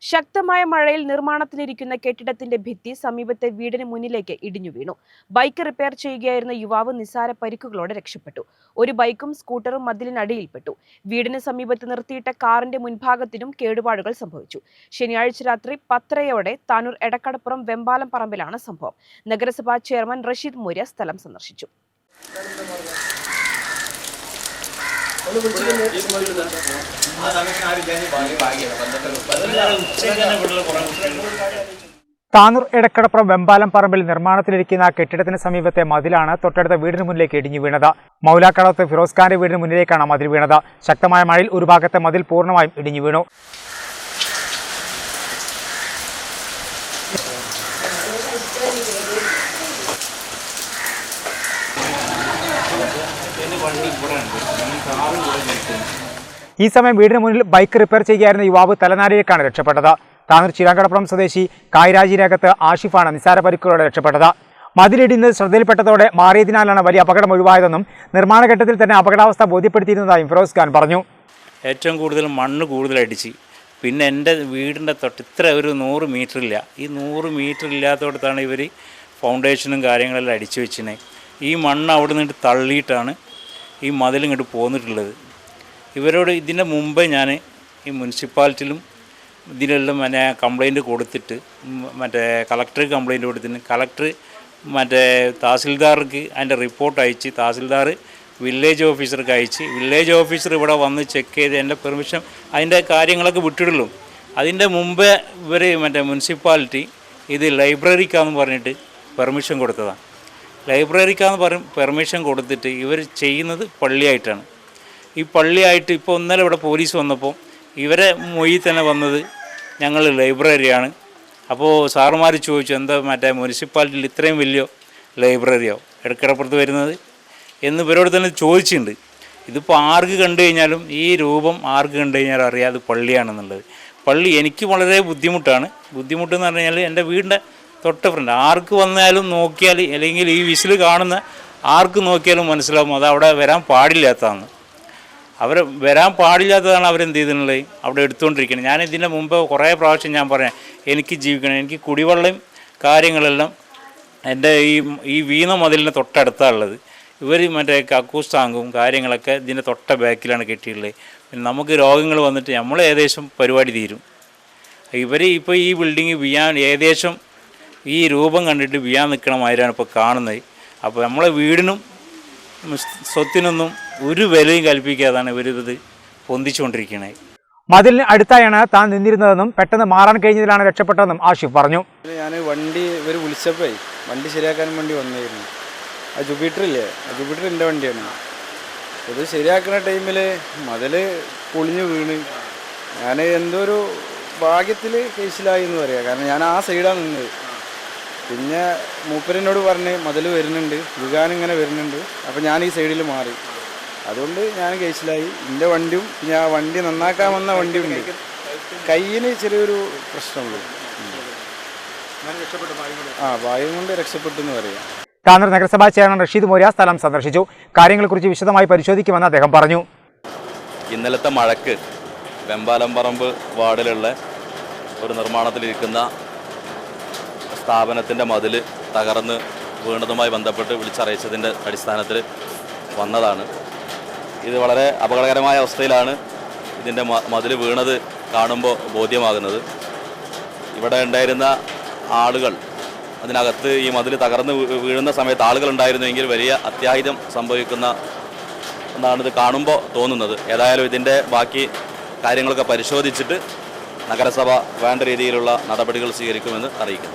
ശക്തമായ മഴയിൽ നിർമ്മാണത്തിലിരിക്കുന്ന കെട്ടിടത്തിന്റെ ഭിത്തി സമീപത്തെ വീടിന് മുന്നിലേക്ക് ഇടിഞ്ഞു വീണു. ബൈക്ക് റിപ്പയർ ചെയ്യുകയായിരുന്ന യുവാവ് നിസാര പരിക്കുകളോടെ രക്ഷപ്പെട്ടു. ഒരു ബൈക്കും സ്കൂട്ടറും മതിലിനടിയിൽപ്പെട്ടു. വീടിന് സമീപത്ത് നിർത്തിയിട്ട കാറിന്റെ മുൻഭാഗത്തിനും കേടുപാടുകൾ സംഭവിച്ചു. ശനിയാഴ്ച രാത്രി പത്തരയോടെ താനൂർ എടക്കടപ്പുറം വെമ്പാലം പറമ്പിലാണ് സംഭവം. നഗരസഭാ ചെയർമാൻ റഷീദ് മൂര്യ സ്ഥലം സന്ദർശിച്ചു. താനൂർ എടക്കടപ്പുറം വെമ്പാലം പറമ്പിൽ നിർമ്മാണത്തിലിരിക്കുന്ന കെട്ടിടത്തിന് സമീപത്തെ മതിലാണ് തൊട്ടടുത്ത വീടിന് മുന്നിലേക്ക് ഇടിഞ്ഞു വീണത്. മൗലാക്കടത്ത് ഫിറോസ് ഖാന്റെ വീടിന് മുന്നിലേക്കാണ് മതിൽ വീണത്. ശക്തമായ മഴയിൽ ഒരു ഭാഗത്തെ മതിൽ പൂർണമായും ഇടിഞ്ഞു വീണു. ഈ സമയം വീടിന് മുന്നിൽ ബൈക്ക് റിപ്പയർ ചെയ്യുകയായിരുന്ന യുവാവ് തലനാരിലേക്കാണ് രക്ഷപ്പെട്ടത്. താനൂർ ചിരാങ്കടപ്പുറം സ്വദേശി കായരാജിനകത്ത് ആഷിഫാണ് നിസാര പരിക്കുകളോടെ രക്ഷപ്പെട്ടത്. മതിലിടിഞ്ഞത് ശ്രദ്ധയിൽപ്പെട്ടതോടെ മാറിയതിനാലാണ് വലിയ അപകടം ഒഴിവായതെന്നും നിർമ്മാണഘട്ടത്തിൽ തന്നെ അപകടാവസ്ഥ ബോധ്യപ്പെടുത്തിയിരുന്നതായും ഫിറോസ് ഖാൻ പറഞ്ഞു. ഏറ്റവും കൂടുതൽ മണ്ണ് കൂടുതലടിച്ച്. പിന്നെ എന്റെ വീടിന്റെ തൊട്ട് ഇത്ര ഒരു നൂറ് മീറ്റർ ഇല്ല ഈ നൂറ് മീറ്റർ ഇല്ലാത്തടത്താണ് ഇവർ ഫൗണ്ടേഷനും കാര്യങ്ങളെല്ലാം അടിച്ചു വെച്ചിനെ. ഈ മണ്ണ് അവിടെ നിന്നിട്ട് തള്ളിയിട്ടാണ് ഈ മതിൽ ഇങ്ങോട്ട് പോന്നിട്ടുള്ളത്. ഇവരോട് ഇതിന്റെ മുമ്പേ ഞാൻ ഈ മുനിസിപ്പാലിറ്റിയിലും ഇതിലെല്ലാം മറ്റേ കംപ്ലൈന്റ് കൊടുത്തിട്ട് മറ്റേ കളക്ടർ കംപ്ലൈന്റ് കൊടുത്തിട്ട് കളക്ടർ മറ്റേ തഹസിൽദാർക്ക് അതിന്റെ റിപ്പോർട്ട് അയച്ച് തഹസിൽദാർ വില്ലേജ് ഓഫീസർക്ക് അയച്ച് വില്ലേജ് ഓഫീസർ ഇവിടെ വന്ന് ചെക്ക് ചെയ്ത് എന്റെ പെർമിഷൻ അതിന്റെ കാര്യങ്ങളൊക്കെ വിട്ടിടുള്ളൂ. അതിന്റെ മുമ്പേ ഇവർ മറ്റേ മുനിസിപ്പാലിറ്റി ഇത് ലൈബ്രറിക്കാന്ന് പറഞ്ഞിട്ട് പെർമിഷൻ കൊടുത്തതാണ് ലൈബ്രറിക്കാന്ന് പറയും പെർമിഷൻ കൊടുത്തിട്ട് ഇവർ ചെയ്യുന്നത് പള്ളിയായിട്ടാണ്. ഈ പള്ളിയായിട്ട് ഇപ്പോൾ ഇന്നലെ ഇവിടെ പോലീസ് വന്നപ്പോൾ ഇവരെ മൊഴി തന്നെ വന്നത് ഞങ്ങൾ ലൈബ്രറിയാണ്. അപ്പോൾ സാറുമാർ ചോദിച്ചു എന്താ മറ്റേ മുനിസിപ്പാലിറ്റിയിൽ ഇത്രയും വലിയ ലൈബ്രറിയോ? ഇടക്കിടപ്പുറത്ത് വരുന്നത്? എന്ന് ഇവരോട് തന്നെ ചോദിച്ചിട്ടുണ്ട്. ഇതിപ്പോൾ ആർക്ക് കണ്ടു കഴിഞ്ഞാലും ഈ രൂപം ആർക്ക് കണ്ടു കഴിഞ്ഞാലും അറിയാം അത് പള്ളിയാണെന്നുള്ളത്. പള്ളി എനിക്ക് വളരെ ബുദ്ധിമുട്ടാണ്. ബുദ്ധിമുട്ടെന്ന് പറഞ്ഞു കഴിഞ്ഞാൽ എന്റെ വീടിന്റെ തൊട്ട് ഫ്രണ്ട് ആർക്ക് വന്നാലും നോക്കിയാൽ അല്ലെങ്കിൽ ഈ വിസിൽ കാണുന്ന ആർക്ക് നോക്കിയാലും മനസ്സിലാവും അത് അവിടെ വരാൻ പാടില്ലാത്തതാണ്. അവർ വരാൻ പാടില്ലാത്തതാണ് അവരെന്ത് ചെയ്തിട്ടുള്ളത്? അവിടെ എടുത്തുകൊണ്ടിരിക്കുന്നത്. ഞാൻ ഇതിന്റെ മുമ്പ് കുറേ പ്രാവശ്യം ഞാൻ പറയാം എനിക്ക് ജീവിക്കണം എനിക്ക് കുടിവെള്ളം കാര്യങ്ങളെല്ലാം എന്റെ ഈ ഈ വീണ മതിലിന്റെ തൊട്ടടുത്താണുള്ളത്. ഇവർ മറ്റേ കക്കൂസ് ടാങ്കും കാര്യങ്ങളൊക്കെ ഇതിന്റെ തൊട്ട ബാക്കിലാണ് കെട്ടിയിട്ടുള്ളത്. പിന്നെ നമുക്ക് രോഗങ്ങൾ വന്നിട്ട് നമ്മൾ ഏകദേശം പരിപാടി തീരും. ഇവർ ഇപ്പോൾ ഈ ബിൽഡിങ് വീഴാൻ ഏകദേശം ഈ രൂപം കണ്ടിട്ട് വിയാൻ നിൽക്കണ മാതിരിയാണ് ഇപ്പോൾ കാണുന്നത്. അപ്പോൾ നമ്മളെ വീടിനും സ്വത്തിനൊന്നും ഒരു വിലയും കൽപ്പിക്കാതാണ് ഇവരിത് പൊന്തിച്ചുകൊണ്ടിരിക്കുന്നത് മതിലിന് അടുത്തായാണ് താൻ നിന്നിരുന്നതെന്നും പെട്ടെന്ന് മാറാൻ കഴിഞ്ഞതിലാണ് രക്ഷപ്പെട്ടതെന്നും ആഷിഫ് പറഞ്ഞു. ഞാൻ വണ്ടി ഇവർ വിളിച്ചപ്പോൾ വണ്ടി ശരിയാക്കാൻ വേണ്ടി വന്നായിരുന്നു. ആ ജൂപിറ്റർ ഇല്ലേ? ആ ജുപ്പിറ്റർ എന്റെ വണ്ടിയാണ്. ഇത് ശരിയാക്കുന്ന ടൈമിൽ മതിൽ പൊളിഞ്ഞു വീണ്. ഞാൻ എന്തോ ഒരു ഭാഗ്യത്തിൽ കേസിലായി എന്ന് പറയാം. കാരണം ഞാൻ ആ സൈഡാണ് നിന്നത്. പിന്നെ മൂപ്പരനോട് പറഞ്ഞ് മതിൽ വരുന്നുണ്ട്. വികാൻ ഇങ്ങനെ വരുന്നുണ്ട്. അപ്പോൾ ഞാൻ ഈ സൈഡിൽ മാറി. അതുകൊണ്ട് ഞാൻ കേസിലായി. എന്റെ വണ്ടിയും പിന്നെ ആ വണ്ടി നന്നാക്കാൻ വന്ന വണ്ടിയുണ്ട് കയ്യിന് ചെറിയൊരു പ്രശ്നമുള്ളൂ. ആ വായും കൊണ്ട് രക്ഷപ്പെട്ടു എന്ന് പറയാം. കാന്നൂർ നഗരസഭാ ചെയർമാൻ റഷീദ് മോര്യ സ്ഥലം സന്ദർശിച്ചു. കാര്യങ്ങളെക്കുറിച്ച് വിശദമായി പരിശോധിക്കുമെന്ന് അദ്ദേഹം പറഞ്ഞു. ഇന്നലത്തെ മഴക്ക് വെമ്പാലം പറമ്പ് വാർഡിലുള്ള ഒരു നിർമ്മാണത്തിലിരിക്കുന്ന സ്ഥാപനത്തിന്റെ മതിൽ തകർന്ന് വീണതുമായി ബന്ധപ്പെട്ട് വിളിച്ചറിയിച്ചതിന്റെ അടിസ്ഥാനത്തിൽ വന്നതാണ്. ഇത് വളരെ അപകടകരമായ അവസ്ഥയിലാണ് ഇതിന്റെ മതിൽ വീണത് കാണുമ്പോൾ ബോധ്യമാകുന്നത്. ഇവിടെ ഉണ്ടായിരുന്ന ആളുകൾ അതിനകത്ത് ഈ മതിൽ തകർന്ന് വീഴുന്ന സമയത്ത് ആളുകൾ ഉണ്ടായിരുന്നുവെങ്കിൽ വലിയ അത്യാഹിതം സംഭവിക്കുന്ന എന്നാണ് ഇത് കാണുമ്പോൾ തോന്നുന്നത്. ഏതായാലും ഇതിന്റെ ബാക്കി കാര്യങ്ങളൊക്കെ പരിശോധിച്ചിട്ട് നഗരസഭ വേണ്ട രീതിയിലുള്ള നടപടികൾ സ്വീകരിക്കുമെന്ന് അറിയിക്കുന്നു.